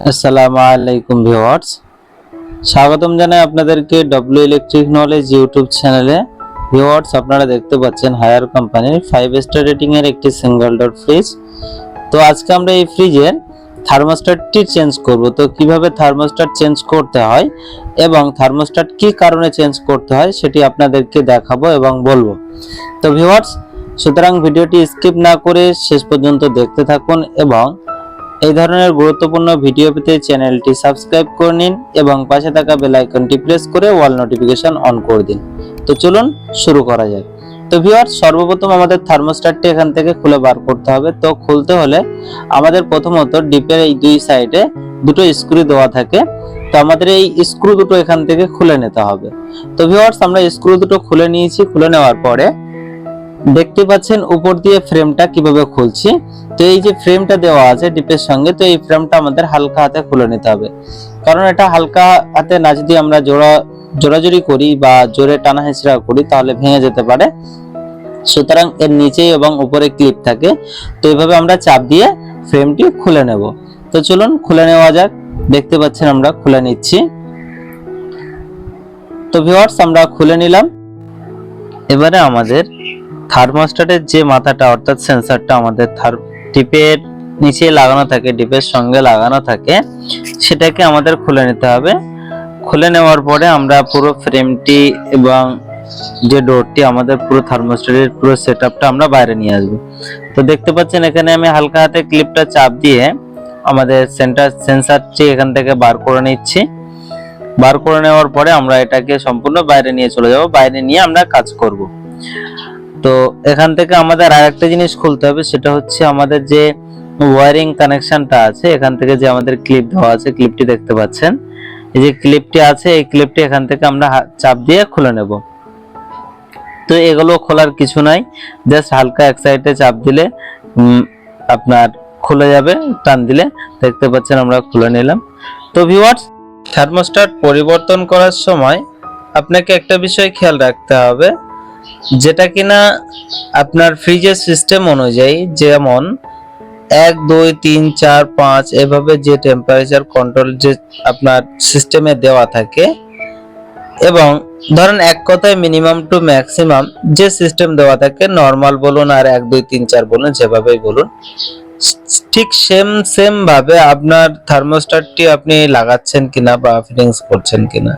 আসসালামু আলাইকুম ভিউয়ার্স। স্বাগতম জানাই আপনাদেরকে ডব্লিউ ইলেকট্রিক নলেজ ইউটিউব চ্যানেলে ভিউয়ার্স, আপনারা দেখতে পাচ্ছেন হায়ার কোম্পানির ফাইভ স্টার রেটিং এর একটি সিঙ্গেল ডোর ফ্রিজ তো আজকে আমরা এই ফ্রিজের থার্মোস্ট্যাটটি চেঞ্জ করব। তো কীভাবে থার্মোস্ট্যাট চেঞ্জ করতে হয় এবং থার্মোস্ট্যাট কি কারণে চেঞ্জ করতে হয় সেটি আপনাদেরকে দেখাবো এবং বলব। তো ভিউয়ার্স, সুতরাং ভিডিওটি স্কিপ না করে শেষ পর্যন্ত দেখতে থাকুন এবং এই ধরনের গুরুত্বপূর্ণ ভিডিও পেতে চ্যানেলটি সাবস্ক্রাইব করে নিন এবং পাশে থাকা বেল আইকনটি প্রেস করে অল নোটিফিকেশন অন করে দিন। তো চলুন শুরু করা যাক। তো ভিউয়ার সর্বপ্রথম আমাদের থার্মোস্ট্যাটটি এখান থেকে খুলে বার করতে হবে। তো খুলতে হলে আমাদের প্রথমত ডিপের এই দুই সাইডে দুটো স্ক্রু দেওয়া থাকে। তো আমাদের এই স্ক্রু দুটো এখান থেকে খুলে নিতে হবে। তো ভিউয়ার্স, আমরা স্ক্রু দুটো খুলে নিয়েছি। খুলে নেওয়ার পরে দেখতে পাচ্ছেন উপর দিয়ে ফ্রেমটা কীভাবে খুলছি? তো এই যে ফ্রেমটা দেওয়া আছে ডিপের সঙ্গে, তো এই ফ্রেমটা আমাদের হালকা হাতে খুলে নিতে হবে। কারণ এটা হালকা হাতে না যদি আমরা জোড়া, জোড়াজোড়ি করি বা জোরে টানা হেঁচড়া করি, তাহলে ভেঙে যেতে পারে। সুতরাং এর নিচে এবং উপরে ক্লিপ থাকে। তো এইভাবে আমরা চাপ দিয়ে ফ্রেমটি খুলে নেব। তো চলুন খুলে নেওয়া যাক। দেখতে পাচ্ছেন আমরা খুলে নিচ্ছি। তো ভিউয়ার্স আমরা খুলে নিলাম। এবারে আমাদের থার্মোস্ট্যাটের যে মাথাটা, অর্থাৎ সেন্সরটা আমাদের টিপের নিচে লাগানো থাকে, ডিপের সঙ্গে লাগানো থাকে, সেটাকে আমাদের খুলে নিতে হবে। খুলে নেওয়ার পরে আমরা পুরো ফ্রেমটি এবং যে ডোরটি, আমাদের পুরো থার্মোস্ট্যাটের পুরো সেটআপটা আমরা বাইরে নিয়ে আসব। তো দেখতে পাচ্ছেন, এখানে আমি হালকা হাতে ক্লিপটা চাপ দিয়ে আমাদের সেন্টার, সেন্সারটি এখান থেকে বার করে নিচ্ছি। বার করে নেওয়ার পরে আমরা এটাকে সম্পূর্ণ বাইরে নিয়ে চলে যাব। বাইরে নিয়ে আমরা কাজ করব। তো এখান থেকে আমাদের আর একটা জিনিস খুলতে হবে, সেটা হচ্ছে আমাদের যে ওয়ারিং কানেকশনটা আছে, এখান থেকে যে আমাদের ক্লিপ দেওয়া আছে ক্লিপটি দেখতে পাচ্ছেন। এই যে ক্লিপটি আছে, এই ক্লিপটি এখান থেকে আমরা চাপ দিয়ে খুলে নেব। তো এগুলো খোলার কিছু নাই জাস্ট হালকা এক সাইডে চাপ দিলে আপনার খুলে যাবে, টান দিলে, দেখতে পাচ্ছেন আমরা খুলে নিলাম। তো ভিউয়ার্স থার্মোস্ট্যাট পরিবর্তন করার সময় আপনাকে একটা বিষয় খেয়াল রাখতে হবে যেটা কিনা আপনার ফ্রিজের সিস্টেম অনুযায়ী যেমন এক, দুই, তিন, চার, পাঁচ, এভাবে যে টেম্পারেচার কন্ট্রোল যে আপনার সিস্টেমে দেওয়া থাকে এবং ধরেন এক কথায় মিনিমাম টু ম্যাক্সিমাম যে সিস্টেম দেওয়া থাকে নর্মাল বলুন আর এক, দুই, তিন, চার বলুন, যেভাবেই বলুন, ঠিক সেম সেম ভাবে আপনার থার্মোস্টারটি আপনি লাগাচ্ছেন কিনা বা ফিটিংস করছেন কিনা।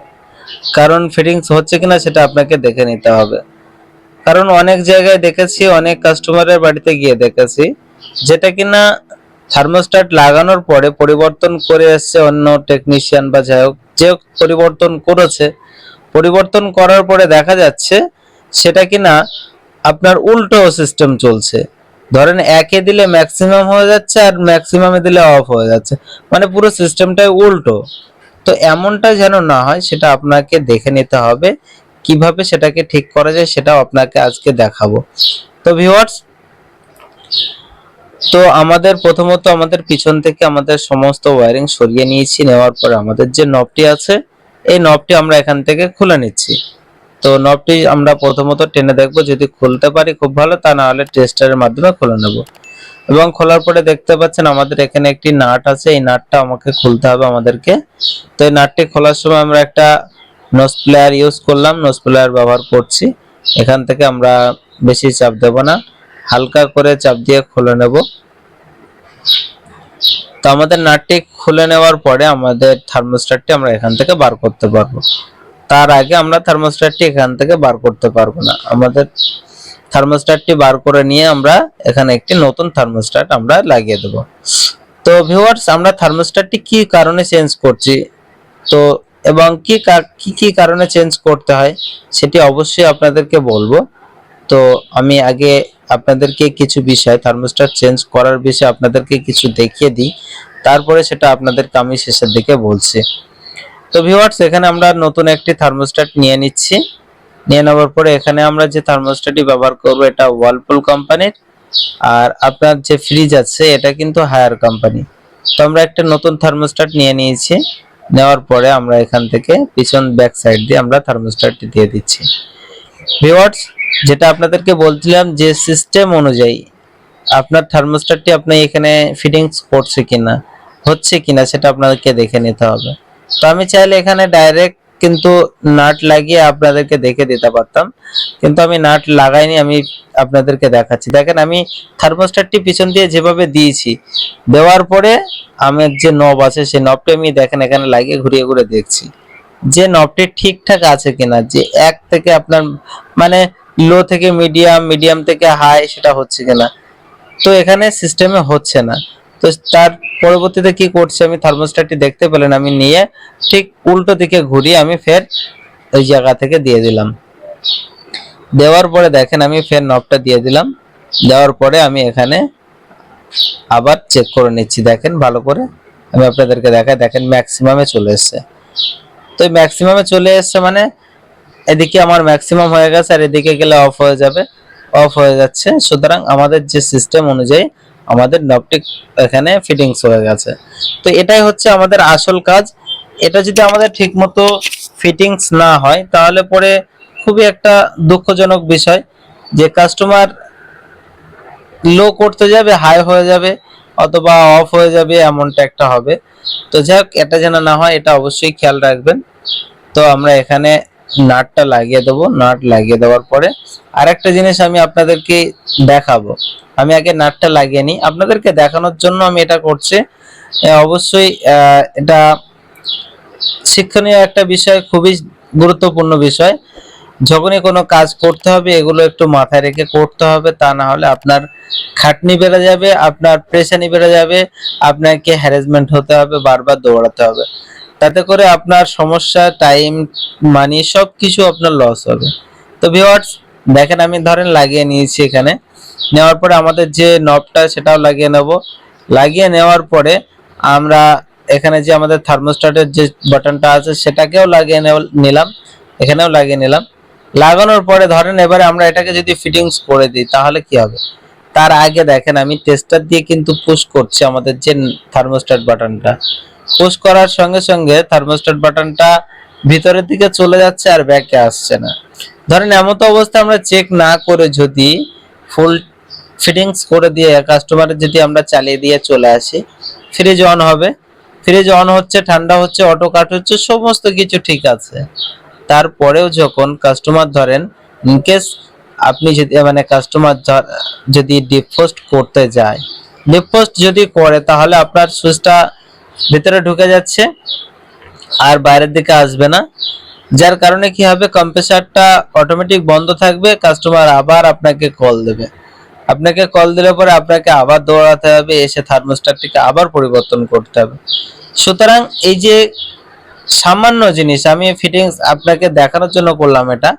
কারণ ফিটিংস হচ্ছে কিনা সেটা আপনাকে দেখে নিতে হবে। কারণ অনেক জায়গায় দেখেছি, অনেক কাস্টমারের বাড়িতে গিয়ে দেখেছি, যেটা কিনা থার্মোস্ট্যাট লাগানোর পরে পরিবর্তন করে এসছে অন্য টেকনিশিয়ান বা যাই হোক, যে পরিবর্তন করেছে। পরিবর্তন করার পরে দেখা যাচ্ছে, সেটা কিনা আপনার উল্টো সিস্টেম চলছে। ধরেন একে দিলে ম্যাক্সিমাম হয়ে যাচ্ছে আর ম্যাক্সিমামে দিলে অফ হয়ে যাচ্ছে। মানে পুরো সিস্টেমটাই উল্টো। তো এমনটা যেন না হয়, সেটা আপনাকে দেখে নিতে হবে কীভাবে সেটাকে ঠিক করা যায় সেটাও আপনাকে আজকে দেখাবো। তো ভিউয়ার্স তো আমাদের প্রথমত আমাদের পিছন থেকে আমাদের সমস্ত ওয়্যারিং সরিয়ে নিয়েছি, নেওয়ার পর আমাদের যে নবটি আছে, এই নবটি আমরা এখান থেকে খুলে নিচ্ছি। তো নবটি আমরা প্রথমত টেনে দেখব, যদি খুলতে পারি খুব ভালো, তা না হলে টেস্টারের মাধ্যমে খুলে নেব। এবং খোলার পরে দেখতে পাচ্ছেন আমাদের এখানে একটি নাট আছে, এই নাটটা আমাকে খুলতে হবে আমাদেরকে। তো এই নাটটি খোলার সময় আমরা একটা নোজ প্লেয়ার ইউজ করলাম নোজ প্লেয়ার ব্যবহার করছি। এখান থেকে আমরা বেশি চাপ দেব না। হালকা করে চাপ দিয়ে খুলে নেব। তো আমাদের নাটটি খুলে নেওয়ার পরে আমাদের থার্মোস্ট্যাটটি আমরা এখান থেকে বার করতে পারব। তার আগে আমরা থার্মোস্ট্যাটটি এখান থেকে বার করতে পারব না। আমাদের থার্মোস্ট্যাটটি বার করে নিয়ে আমরা এখানে একটি নতুন থার্মোস্ট্যাট আমরা লাগিয়ে দেব। তো ভিউয়ার্স আমরা থার্মোস্ট্যাটটি কি কারণে চেঞ্জ করছি? তো এবং কি কা- কি কি কারণে চেঞ্জ করতে হয় সেটি অবশ্যই আপনাদেরকে বলব। তো আমি আগে আপনাদেরকে কিছু বিষয় থার্মোস্ট্যাট চেঞ্জ করার বিষয়ে আপনাদেরকে কিছু দেখিয়ে দিই। তারপরে সেটা আপনাদেরকে আমি শেষের দিকে বলছি। তো ভিউয়ার্স এখানে আমরা নতুন একটি থার্মোস্ট্যাট নিয়ে নিচ্ছি। নিয়ে নেওয়ার পরে এখানে আমরা যে থার্মোস্ট্যাটটি ব্যবহার করব, এটা ওয়ালপুল কোম্পানির আর আপনার যে ফ্রিজ আছে, এটা কিন্তু হায়ার কোম্পানি তো আমরা একটা নতুন থার্মোস্ট্যাট নিয়ে নিয়েছি। নেওয়ার পরে আমরা এখান থেকে পিছন ব্যাক সাইড দিয়ে আমরা থার্মোস্ট্যাটটি দিয়ে দিচ্ছি। ভিউয়ার্স যেটা আপনাদেরকে বলছিলাম যে সিস্টেম অনুযায়ী আপনার থার্মোস্ট্যাটটি আপনি এখানে ফিটিংস করছে কিনা, হচ্ছে কিনা সেটা আপনাদেরকে দেখে নিতে হবে। তো আমি চাইলে এখানে ডাইরেক্ট কিন্তু নাট লাগিয়ে আপনাদেরকে দেখে দিতে পারতাম। কিন্তু আমি নাট লাগাইনি, আমি আপনাদেরকে দেখাচ্ছি। দেখেন, আমি থার্মোস্টারটি পিছন দিয়ে যেভাবে দিয়েছি, দেওয়ার পরে আমার যে নব আছে, সেই নবটি আমি দেখেন এখানে লাগিয়ে ঘুরিয়ে ঘুরে দেখছি। যে নবটি ঠিকঠাক আছে কিনা, যে এক থেকে আপনার মানে লো থেকে মিডিয়াম মিডিয়াম থেকে হাই সেটা হচ্ছে কিনা। তো এখানে সিস্টেমে হচ্ছে না। তো তার পরবর্তীতে কি করছি আমি থার্মোস্টারটি দেখতে পেলেন আমি নিয়ে ঠিক উল্টো দিকে ঘুরিয়ে আমি ফের ওই জায়গা থেকে দিয়ে দিলাম। দেওয়ার পরে দেখেন আমি ফের নবটা দিয়ে দিলাম। দেওয়ার পরে আমি এখানে আবার চেক করে নিচ্ছি। দেখেন ভালো করে আমি আপনাদেরকে দেখাই। দেখেন ম্যাক্সিমামে চলে এসেছে। তো ম্যাক্সিমামে চলে এসেছে মানে এদিকে আমার ম্যাক্সিমাম হয়ে গেছে আর এদিকে গেলে অফ হয়ে যাবে। অফ হয়ে যাচ্ছে। সুতরাং আমাদের যে সিস্টেম অনুযায়ী আমাদের নবটি এখানে ফিটিংস হয়ে গেছে। তো এটাই হচ্ছে আমাদের আসল কাজ। এটা যদি আমাদের ঠিকমতো ফিটিংস না হয়, তাহলে পরে খুবই একটা দুঃখজনক বিষয় যে কাস্টমার লো করতে যাবে হাই হয়ে যাবে, অথবা অফ হয়ে যাবে, এমনটা একটা হবে। তো যাই এটা যেন না হয়, এটা অবশ্যই খেয়াল রাখবেন। তো আমরা এখানে নাটটা লাগিয়ে দেবো। নাট লাগিয়ে দেওয়ার পরে আরেকটা জিনিস আমি আপনাদেরকে দেখাবো। আমি আগে নাটটা লাগিয়ে নিই। আপনাদেরকে দেখানোর জন্য আমি এটা করছি। অবশ্যই এটা শিক্ষণীয় একটা বিষয়, খুবই গুরুত্বপূর্ণ বিষয়। যখনই কোনো কাজ করতে হবে, এগুলো একটু মাথায় রেখে করতে হবে, তা না হলে আপনার খাটনি বেড়ে যাবে, আপনার প্রেশানি বেড়ে যাবে, আপনাকে হ্যারাসমেন্ট হতে হবে, বারবার দৌড়াতে হবে। তাতে করে আপনার সমস্যা টাইম মানি সব কিছু আপনার লস হবে। তো ভিওয়ার্স দেখেন আমি ধরেন লাগিয়ে নিয়েছি এখানে। নেওয়ার পরে আমাদের যে নবটা সেটাও লাগিয়ে নেব। লাগিয়ে নেওয়ার পরে আমরা এখানে যে আমাদের থার্মোস্ট্যাটের যে বাটনটা আছে সেটাকেও লাগিয়ে নিলাম। এখানেও লাগিয়ে নিলাম। লাগানোর পরে ধরেন এবারে আমরা এটাকে যদি ফিটিংস করে দিই, তাহলে কি হবে? তার আগে দেখেন আমি টেস্টার দিয়ে কিন্তু পুশ করছি আমাদের যে থার্মোস্ট্যাট বাটনটা পুশ করার সঙ্গে সঙ্গে থার্মোস্ট্যাট বাটনটা ভিতরের দিকে চলে যাচ্ছে আর ব্যাকে আসছে না। ধরেন এমন তো অবস্থা আমরা চেক না করে যদি ফুল ফিটিংস করে দিয়ে কাস্টমারের যদি আমরা চালিয়ে দিয়ে চলে আসি ফ্রিজ অন হবে। ফ্রিজ অন হচ্ছে, ঠান্ডা হচ্ছে অটো কাট হচ্ছে, সমস্ত কিছু ঠিক আছে। তারপরেও যখন কাস্টমার ধরেন ইনকেস আপনি যদি মানে কাস্টমার যদি ডিপোস্ট করতে যায় ডিপোস্ট যদি করে, তাহলে আপনার সুইচটা ভিতরে ঢুকে যাচ্ছে আর বাইরের দিকে আসবে না। যার কারণে কি হবে? কম্প্রেসারটা অটোমেটিক বন্ধ থাকবে কাস্টমার আবার আপনাকে কল দেবে। আপনাকে কল দিলে পরে আপনাকে আবার দৌড়াতে হবে, এসে থার্মোস্টারটিকে আবার পরিবর্তন করতে হবে। সুতরাং এই যে সামান্য জিনিস, আমি ফিটিংস আপনাকে দেখানোর জন্য করলাম এটা,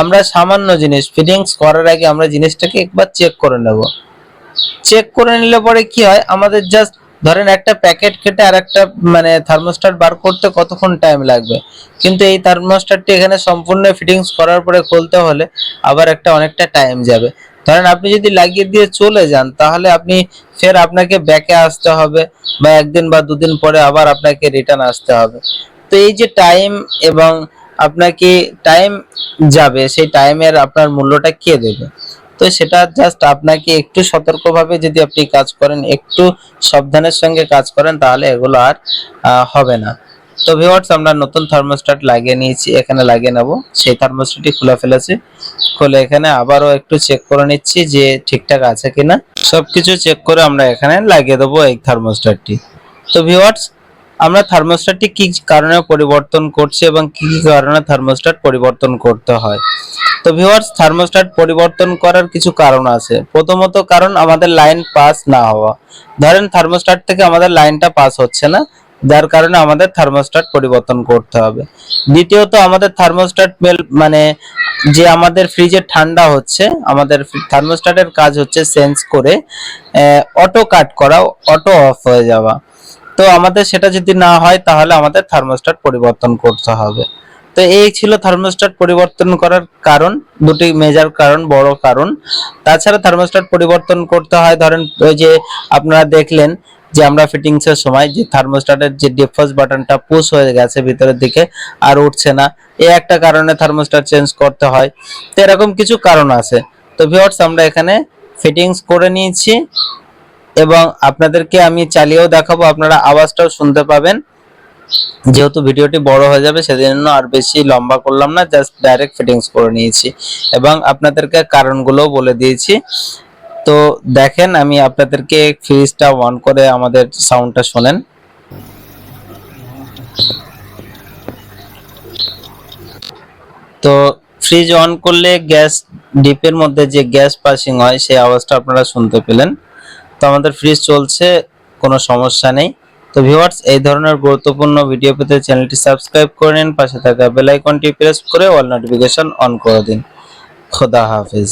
আমরা সামান্য জিনিস ফিটিংস করার আগে আমরা জিনিসটাকে একবার চেক করে নেব। চেক করে নিলে পরে কি হয়? আমাদের জাস্ট ধরেন একটা প্যাকেট কেটে আর একটা মানে থার্মোস্ট্যাট বার করতে কতক্ষণ টাইম লাগবে? কিন্তু এই থার্মোস্ট্যাটটি এখানে সম্পূর্ণ ফিটিংস করার পরে খুলতে হলে আবার একটা অনেকটা টাইম যাবে। ধরেন আপনি যদি লাগিয়ে দিয়ে চলে যান, তাহলে আপনি ফের আপনাকে ব্যাকে আসতে হবে বা একদিন বা দুদিন পরে আবার আপনাকে রিটার্ন আসতে হবে। তো এই যে টাইম এবং আপনাকে টাইম যাবে, সেই টাইমের আপনার মূল্যটা কে দেবে? তো সেটা জাস্ট আপনাকে একটু সতর্কভাবে যদি আপনি কাজ করেন, একটু সাবধানের সঙ্গে কাজ করেন, তাহলে এগুলো আর হবে না। তো ভিউয়ার্স আমরা নতুন থার্মোস্ট্যাট লাগিয়ে নিয়েছি, এখানে লাগিয়ে নেব। সেই থার্মোস্ট্যাটটি খুলে ফেলেছি। খুলে এখানে আবারও একটু চেক করে নিচ্ছি যে ঠিকঠাক আছে কিনা। সবকিছু চেক করে আমরা এখানে লাগিয়ে দেবো এই থার্মোস্ট্যাটটি তো ভিউয়ার্স আমরা থার্মোস্ট্যাটটি কি কারণে পরিবর্তন করছি এবং কি কি কারণে থার্মোস্ট্যাট পরিবর্তন করতে হয়? তো ভিউয়ার্স থার্মোস্ট্যাট পরিবর্তন করার কিছু কারণ আছে। প্রথমত কারণ, আমাদের লাইন পাস না হওয়া। ধরেন থার্মোস্ট্যাট থেকে আমাদের লাইনটা পাস হচ্ছে না, যার কারণে আমাদের থার্মোস্ট্যাট পরিবর্তন করতে হবে। দ্বিতীয়ত, আমাদের থার্মোস্ট্যাট মানে যে আমাদের ফ্রিজে ঠান্ডা হচ্ছে, আমাদের থার্মোস্ট্যাটের কাজ হচ্ছে সেন্স করে অটো কাট করা অটো অফ হয়ে যাওয়া। তো আমাদের সেটা যদি না হয়, তাহলে আমাদের থার্মোস্ট্যাট পরিবর্তন করতে হবে। তো এই ছিল থার্মোস্ট্যাট পরিবর্তন করার কারণ, দুটি মেজার কারণ, বড় কারণ। তাছাড়া থার্মোস্ট্যাট পরিবর্তন করতে হয়, ধরেন ওই যে আপনারা দেখলেন যে আমরা ফিটিংস এর সময় যে থার্মোস্ট্যাটের যে ডিফ্রস্ট বাটনটা পুশ হয়ে গেছে ভিতরের দিকে আর উঠছে না, এই একটা কারণে থার্মোস্ট্যাট চেঞ্জ করতে হয়। তো এরকম কিছু কারণ আছে। তো ভিউয়ার্স আমরা এখানে ফিটিংস করে নিয়েছি এবং আপনাদেরকে আমি চালিয়েও দেখাবো, আপনারা আওয়াজটাও শুনতে পাবেন। যেহেতু ভিডিওটি বড় হয়ে যাবে, সেজন্য আর বেশি লম্বা করলাম না জাস্ট ডাইরেক্ট ফিটিংস করে নিয়েছি। এবং আপনাদেরকে কারণগুলোও বলে দিয়েছি। তো দেখেন, আমি আপনাদেরকে ফ্রিজটা অন করে আমাদের সাউন্ডটা শোনেন। তো ফ্রিজ অন করলে গ্যাস, ডিপের মধ্যে যে গ্যাস পাসিং হয়, সেই আওয়াজটা আপনারা শুনতে পেলেন। তো আমাদের ফ্রিজ চলছে, কোনো সমস্যা নেই। তো ভিউয়ার্স, এই ধরনের গুরুত্বপূর্ণ ভিডিও পেতে চ্যানেলটি সাবস্ক্রাইব করে নিন, পাশে থাকা বেল আইকনটি প্রেস করে অল নোটিফিকেশন অন করে দিন। খোদা হাফেজ।